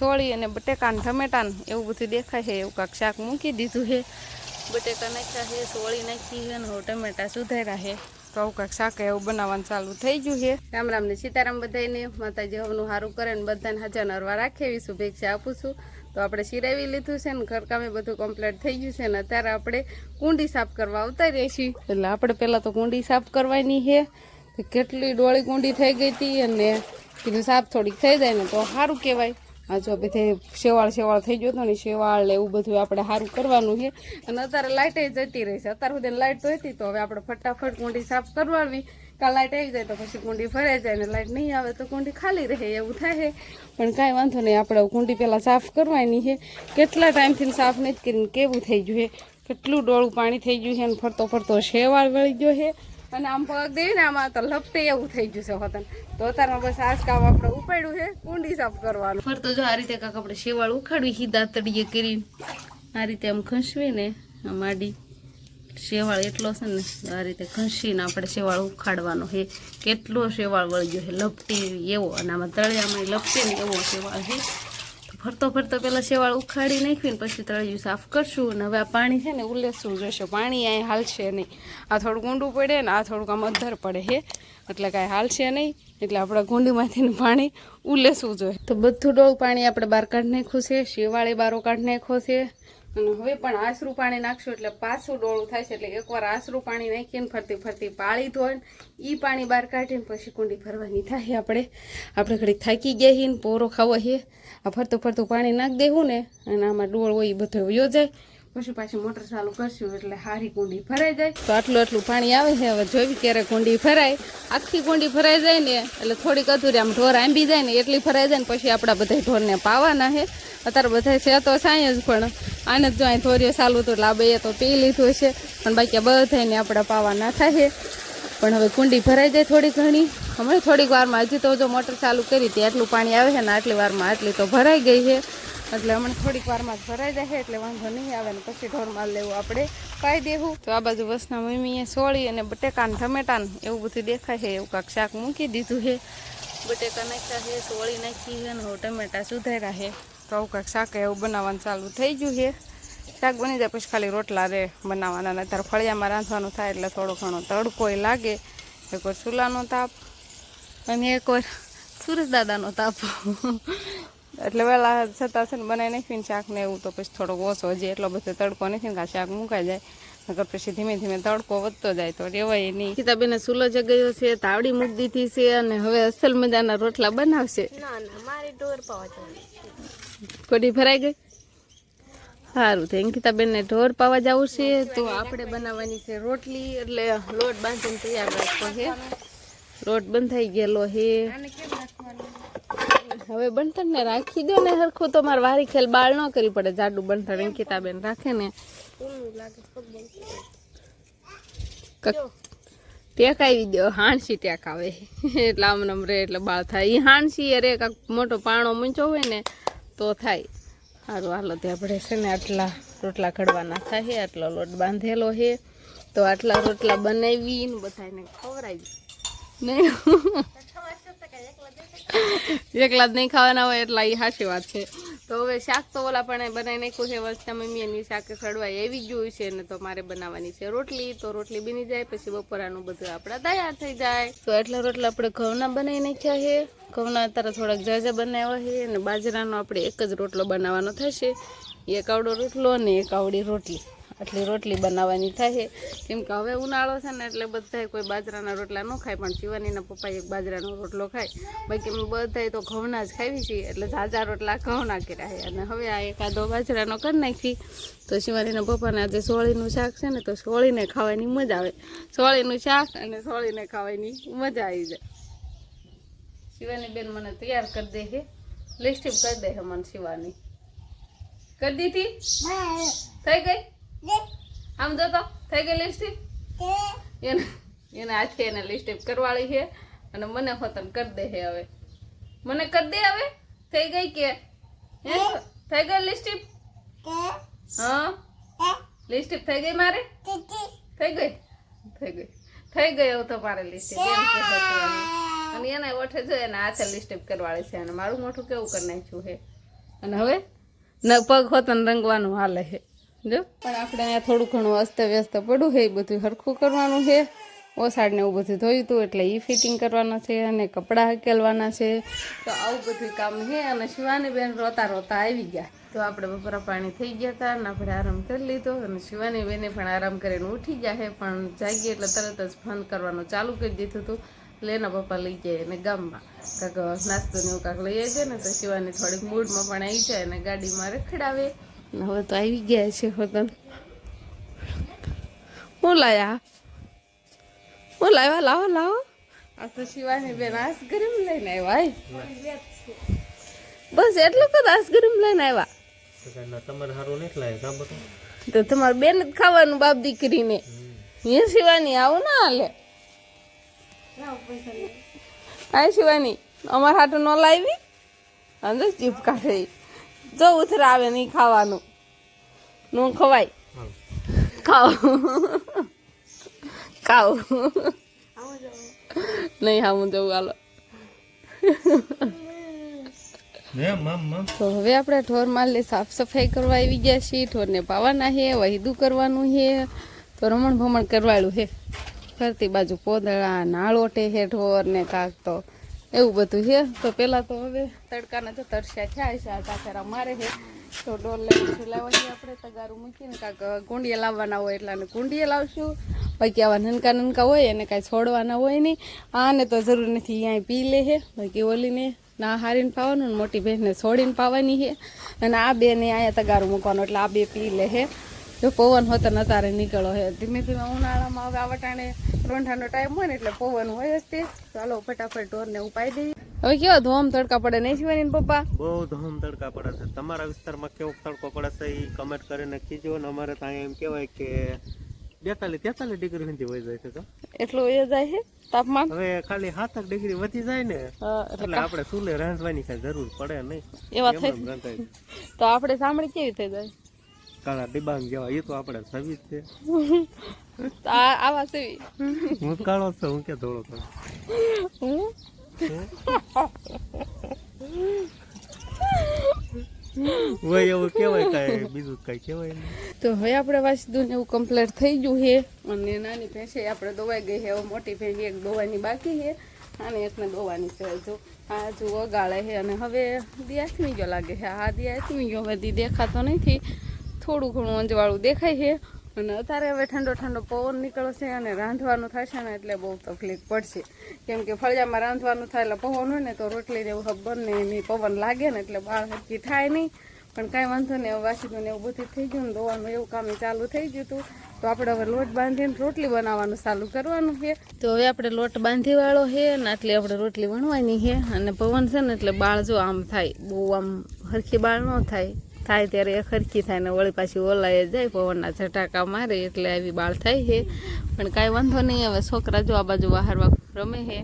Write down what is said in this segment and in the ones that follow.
સોળી અને બટેકા ને ટમેટા ને એવું બધું દેખાય છે, એવું કાંક શાક મૂકી દીધું છે. બટેકા નાખ્યા છે સોળી નાખી છે અને ટમેટા સુધાર્યા છે. તો આવું કાંક શાક એવું બનાવવાનું ચાલુ થઈ ગયું છે. રામ રામ ને સીતારામ બધાને માતાજી હવનું સારું કરે ને બધાને હાજર નરવા રાખેવી શુભેચ્છા આપું છું. તો આપણે સિરાવી લીધું છે ને ઘરકામે બધું કમ્પ્લીટ થઈ ગયું છે ને અત્યારે આપણે કુંડી સાફ કરવા આવતા રહીએ છીએ એટલે આપણે પહેલાં તો કુંડી સાફ કરવાની છે. કેટલી ડોળી કુંડી થઈ ગઈ હતી અને કીધું સાફ થોડીક થઈ જાય ને તો સારું કહેવાય. આ જો બધે શેવાળ શેવાળ થઈ ગયો હતો ને, શેવાળ એવું બધું આપણે સારું કરવાનું છે. અને અત્યારે લાઇટે જતી રહી છે. અત્યાર સુધી લાઇટ તો હતી, તો હવે આપણે ફટાફટ કુંડી સાફ કરવાની. કાલ લાઇટ આવી જાય તો પછી કુંડી ભરાઈ જાય ને લાઇટ નહીં આવે તો કુંડી ખાલી રહે એવું થાય. પણ કાંઈ વાંધો નહીં, આપણે કુંડી પહેલાં સાફ કરવાની છે. કેટલા ટાઈમથી સાફ નથી કરીને કેવું થઈ ગયું છે? કેટલું ડોળું પાણી થઈ ગયું છે અને ફરતો ફરતો શેવાળ વળી ગયો છે. અને આમ પગ દે ને આમાં તો લપટે એવું થઈ ગયું છે હોતન તો અત્યારમાં બસ આ આપણે ઉપાડ્યું છે, કુંડી સાફ કરવાનું. ફરતો જો આ રીતે કાંક આપણે શેવાળ ઉખાડવી, સીધા તળીએ કરીને. આ રીતે આમ ઘસવી ને માડી શેવાળ એટલો છે ને, આ રીતે ખસીને આપણે શેવાળ ઉખાડવાનો છે. કેટલો શેવાળ વળ ગયો છે, લપટી એવો, અને આમાં તળિયામાં લપટે ને એવો શેવાળ છે. તો ફરતો પહેલાં શેવાળ ઉખાડી નાખીને પછી તળિયું સાફ કરશું અને હવે આ પાણી છે ને ઉલેસવું જોઈશે. પાણી અહીં હાલશે નહીં. આ થોડું ઊંડું પડે ને આ થોડુંક આમ અધર પડે હે. એટલે કાંઈ હાલશે નહીં. એટલે આપણે કુંડીમાંથી પાણી ઉલેસવું જોઈએ. તો બધું ડોળ પાણી આપણે બહાર કાઢી નાખ્યું છે. શેવાળે બારો કાઢી નાખ્યો છે. અને હવે પણ આસરું પાણી નાખશું એટલે પાછું ડોળું થાય છે. એટલે એકવાર આસરું પાણી નાખીને ફરતી ફરતી પાળી ધોઈને એ પાણી બહાર કાઢીને પછી કુંડી ભરવાની થાય આપણે. આપણે ઘડીક થાકી ગયા છીએ પોરો ખાવો છે આ ફરતું ફરતું પાણી નાખી દેવું ને અને આમાં ડોળ હોય એ બધો વયો જાય. પછી પાછી મોટર ચાલુ કરશું એટલે હારી કુંડી ભરાઈ જાય. તો આટલું આટલું પાણી આવે છે, હવે જોઈ ક્યારે કુંડી ભરાય. આખી કુંડી ભરાઈ જાય ને, એટલે થોડીક અધૂરી આમ ઢોર આંબી જાય ને એટલી ભરાઈ જાય ને પછી આપણા બધા ઢોરને પાવાના છે. અત્યારે બધા છે તો સાંય જ, પણ આને જ જો અહીં ધોર્યો ચાલુ તો લાભે તો પી લીધું છે. પણ બાકી બધાને આપણે પાવાના થાય. પણ હવે કુંડી ભરાઈ જાય થોડી ઘણી. હમણાં થોડીક વારમાં હજી તો જો મોટર ચાલુ કરી હતી, આટલું પાણી આવે છે ને આટલી વારમાં આટલી તો ભરાઈ ગઈ છે. એટલે હમણાં થોડીક વારમાં જ ભરાઈ જાય એટલે વાંધો નહીં આવે ને પછી ઢોરમાલ લેવું આપણે. પાઈ દેવું. તો આ બાજુ વસના મમ્મીએ સોળી અને બટેકા ને ટમેટા ને એવું બધું દેખાય છે, એવું કાંક શાક મૂકી દીધું છે. બટેકા નાખ્યા છે, સોળી નાખી છે અને ટમેટા સુધાર્યા છે. તો આવું કાંક શાક એવું બનાવવાનું ચાલુ થઈ ગયું છે. શાક બની જાય પછી ખાલી રોટલા રે બનાવવાના ને અત્યારે ફળિયામાં રાંધવાનું થાય એટલે થોડો ઘણો તડકોય લાગે. એક વાર ચૂલાનો તાપ અને એક વાર સુરજ દાદાનો તાપ. એટલે વહેલા છતાં છે ને બનાવી નાખીને શાક ને એવું તો પછી થોડોક ઓછો હજી એટલો બધો તડકો નથી ને કાં શાક મુકાઈ જાય. નકર પછી ધીમે ધીમે તડકો વધતો જાય તો રેવાય નહીં. સીતાબેને સુલો જગાયો છે તાવડી મૂકી દીધી છે અને હવે અસલ મજાના રોટલા બનાવશે. ના ના મારી ટોર પાવા જવાની કોડી ભરાઈ ગઈ? સારું તો અંકિતાબેનને ઢોર પાવા જવું છે તો આપણે બનાવવાની છે રોટલી. એટલે લોટ બાંધીને તૈયાર રાખવો છે. લોટ બંધાઈ ગયેલો છે. હવે બંધણને રાખી દો ને હરખું તો મારે વારી ખેલ બાળ ન કરવી પડે. જાડું બંધણ અંકિતાબેન રાખે ને. ટેક આવી દો હાણસી ટેક આવે. એટલે આમ નમ રે એટલે બાળ થાય. એ હાણસી અરે કાંક મોટો પાણો મૂંચો હોય ને તો થાય. સારું હાલો, ત્યાં આપણે છે ને આટલા રોટલા ઘડવાના થાય. આટલો લોટ બાંધેલો છે. તો આટલા રોટલા બનાવીને બધાને ખવડાવી. નહીં. એકલા જ નહીં ખાવાના હોય એટલા એ સાચી વાત છે. તો હવે શાક તો ઓલા પણ બનાવી નાખ્યું છે, વર્ષના મમ્મી એની શાક સડવાય એવી જોયું છે ને તો મારે બનાવવાની છે રોટલી. તો રોટલી બની જાય, પછી બપોરાનું બધું આપણા તૈયાર થઈ જાય. તો એટલા રોટલા આપણે ઘઉંના બનાવી નાખ્યા છે. ઘઉંના અત્યારે થોડાક જાજા બનાવ્યા છે અને બાજરાનો આપણે એક જ રોટલો બનાવવાનો થશે. એક આવડો રોટલો અને એક આવડી રોટલી. આટલી રોટલી બનાવવાની થાય. કેમ કે હવે ઉનાળો છે ને એટલે બધાય કોઈ બાજરાના રોટલા ન ખાય પણ શિવાનીના પપ્પા એક બાજરાનો રોટલો ખાય. બાકી અમે બધા તો ઘઉંના જ ખાવી છીએ એટલે ઝાઝા રોટલા ઘઉંના કર્યા છે. અને હવે આ એકાદો બાજરાનો કરી નાખી. તો શિવાનીના પપ્પાને આજે સોળીનું શાક છે ને તો સોળીને ખાવાની મજા આવે. સોળીનું શાક અને સોળીને ખાવાની મજા આવી જાય. શિવાની બેન મને તૈયાર કરી દે છે. લિસ્ટિંગ કરી દે છે મને શિવાની. કરી દીધી? થઈ ગઈ? આમ જો તો થઈ ગઈ લિસ્ટિપ એને એને આથી એને લિસ્ટ કરવાળી છે અને મને હોતન કરી દે છે હવે. મને કરી દે હવે? થઈ ગઈ કે? હે? થઈ ગઈ લિસ્ટિપ હા? લિસ્ટિપ થઈ ગઈ મારે? થઈ ગઈ? થઈ ગઈ. થઈ ગઈ એવું તો મારે લિસ્ટિપ એમ કે અને એને ઓઠે જો એને હાથે લિસ્ટિપ કરવાળી છે અને મારું મોઢું કેવું કરી નાખ્યું છે અને હવે ન પગ હોતન રંગવાનું હાલે છે જો. પણ આપણે અહીંયા થોડું ઘણું અસ્તવ્યસ્ત પડ્યું છે, એ બધું હરખું કરવાનું છે. ઓસાડને એવું બધું ધોયું હતું એટલે એ ફિટિંગ કરવાના છે અને કપડાં હકેલવાના છે. તો આવું બધું કામ છે અને શિવાની બેન રોતા રોતા આવી ગયા. તો આપણે બપોરા પાણી થઈ ગયા હતા અને આપણે આરામ કરી લીધો અને શિવાની બેને પણ આરામ કરીને ઉઠી ગયા છે, પણ જાગી એટલે તરત જ ફોન કરવાનું ચાલુ કરી દીધું હતું એટલે એના પપ્પા લઈ જાય એને ગામમાં. કાંક નાસ્તો ને એવું કાંક લઈ જાય ને તો શિવાની થોડીક મૂડમાં પણ આવી જાય અને ગાડીમાં રખડાવે. અને હવે તો આવી ગયા છે હોતન હું લાયા? હું લાવ્યા? લાવો લાવો. આ તો શિવાની બેન આઈસ્ક્રીમ લઈને આવ્યા બસ એટલું કદ આઈસ્ક્રીમ લઈને આવ્યા. તમારે સારું નથી લાગે કાં તો તમારે બેન જ ખાવાનું બાપ દીકરીને. હે શિવાની આવું ના હાલે. આ શિવાની અમારા હાટું ન લાવી અંદર જીપ કાઢે. જો ઉથરાવે નહીં ખાવાનું. નું ખવાય. ખાવ. ખાવ. નહીં હા હું જવું હાલો તો હવે આપણે ઢોર માલે સાફ સફાઈ કરવા આવી ગયા છીએ. ઠોરને પાવાના છે વહીદું કરવાનું છે તો રમણ ભમણ કરવાળું છે ફરતી બાજુ પોદળા નાળોટે છે ઢોર ને કાંક તો. એવું બધું છે. તો પહેલાં તો હવે તડકાના તો તરસ્યા થયા છે આ કાકરા મારે છે. તો ડોલ લઈને લાવવા આપણે? તગારું મૂકીને કાંક કુંડીએ લાવવાના હોય એટલે આને કુંડીએ લાવશું. બાકી આવા નનકા નનકા હોય, એને કાંઈ છોડવાના હોય નહીં. આને તો જરૂર નથી અહીંયા પી લે છે. બાકી ઓલીને ના હારીને પાવાનું મોટી બહેનને છોડીને પાવાની છે. અને આ બેને અહીંયા તગારું મૂકવાનું, એટલે આ બે પી લે છે. જો પવન હોય તો નતારે નીકળો હે. ધીમે ધીમે ઉનાળામાં હવે આ વટાણે રોંઢાનો ટાઈમ હોય ને એટલે પવન હોય જ તે. ચાલો ફટાફટ ઢોરને ઉપાઈ દઈએ. હવે કેવો ધોમ તડકા પડે નહીં શિવાની ને પપ્પા? બહુ ધોમ તડકા પડે છે. તમારા વિસ્તારમાં કેવો તડકો પડે છે એ કમેન્ટ કરીને કીજો ને અમારે ત્યાં એમ કહેવાય કે બેતાલીસ તેતાલીસ ડિગ્રી સુધી વહી જાય છે તો. એટલું એ જાય છે તાપમાન? હવે ખાલી સાતક ડિગ્રી વધી જાય ને એટલે આપણે સુલે રાંધવાની કઈ જરૂર પડે નહીં. એવા થઈ તો આપણે સાંભળી કેવી થઈ જાય? કાળા ડિબાંગ જેવા એ તો આપણે સવી જ છે. આવા સવી હું કાળો છું હું કે ધોળો છું. હું? હોય એવું કહેવાય કાંઈ બીજું કાંઈ કહેવાય નહીં. તો હવે આપણે વાંચતું ને એવું કમ્પ્લીટ થઈ ગયું છે. અને નાની ભેંસે આપણે દોવાઈ ગઈ છે. હવે મોટી ભેંસ એક દોવાની બાકી છે. અને એકને દોવાની છે હજુ. આ છે. અને હવે ગયો લાગે છે. આ દિયાથમી ગયો હવે દી દેખાતો નથી. થોડું ઘણું અંજવાળું દેખાય છે. અને અત્યારે હવે ઠંડો ઠંડો પવન નીકળશે અને રાંધવાનું થશે ને એટલે બહુ તકલીફ પડશે. કેમ કે ફળિયામાં રાંધવાનું થાય એટલે પવન હોય ને તો રોટલી જેવું ખબર ને એની પવન લાગે ને એટલે બાળ હરકી થાય નહીં. પણ કાંઈ વાંધો નહીં, હવે વાસી ને એવું બધું થઈ ગયું ને દોવાનું એવું કામ ચાલુ થઈ ગયું હતું. તો આપણે હવે લોટ બાંધીને રોટલી બનાવવાનું ચાલુ કરવાનું છે. તો હવે આપણે લોટ બાંધી વાળો છે ને આટલી આપણે રોટલી વણવાની છે. અને પવન છે ને એટલે બાળ જો આમ થાય, બહુ આમ હરખી બાળ ન થાય. થાય ત્યારે એ ખરખી થાય ને વળી પાછી ઓલાએ જાય, પવનના ઝટાકા મારે એટલે આવી બાળ થાય છે. પણ કાંઈ વાંધો નહીં, હવે છોકરા જો આ બાજુ બહાર રમે છે.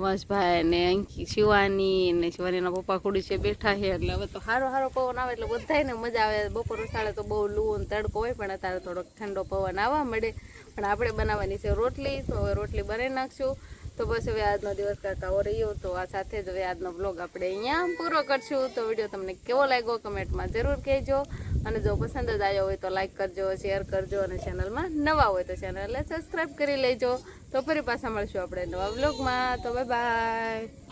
વંશભાઈ ને અંકી, શિવાની ને શિવાનીના પપ્પા ખુડી છે બેઠા છે, એટલે હવે તો સારો સારો પવન આવે એટલે બધાને મજા આવે. બપોર ઉછાળે તો બહુ લૂ ને તડકો હોય, પણ અત્યારે થોડોક ઠંડો પવન આવવા મળે. પણ આપણે બનાવવાની છે રોટલી, તો હવે રોટલી બનાવી નાખશું. તો બસ હવે આજનો દિવસ કાકાઓ રહ્યો તો આ સાથે જ હવે આજનો બ્લોગ આપણે અહીંયા પૂરો કરશું. તો વીડિયો તમને કેવો લાગ્યો કમેન્ટમાં જરૂર કહેજો. અને જો પસંદ જ આવ્યો હોય તો લાઇક કરજો શેર કરજો અને ચેનલમાં નવા હોય તો ચેનલને સબસ્ક્રાઈબ કરી લેજો. તો ફરી પાછા મળશું આપણે નવા બ્લોગમાં તો બાય બાય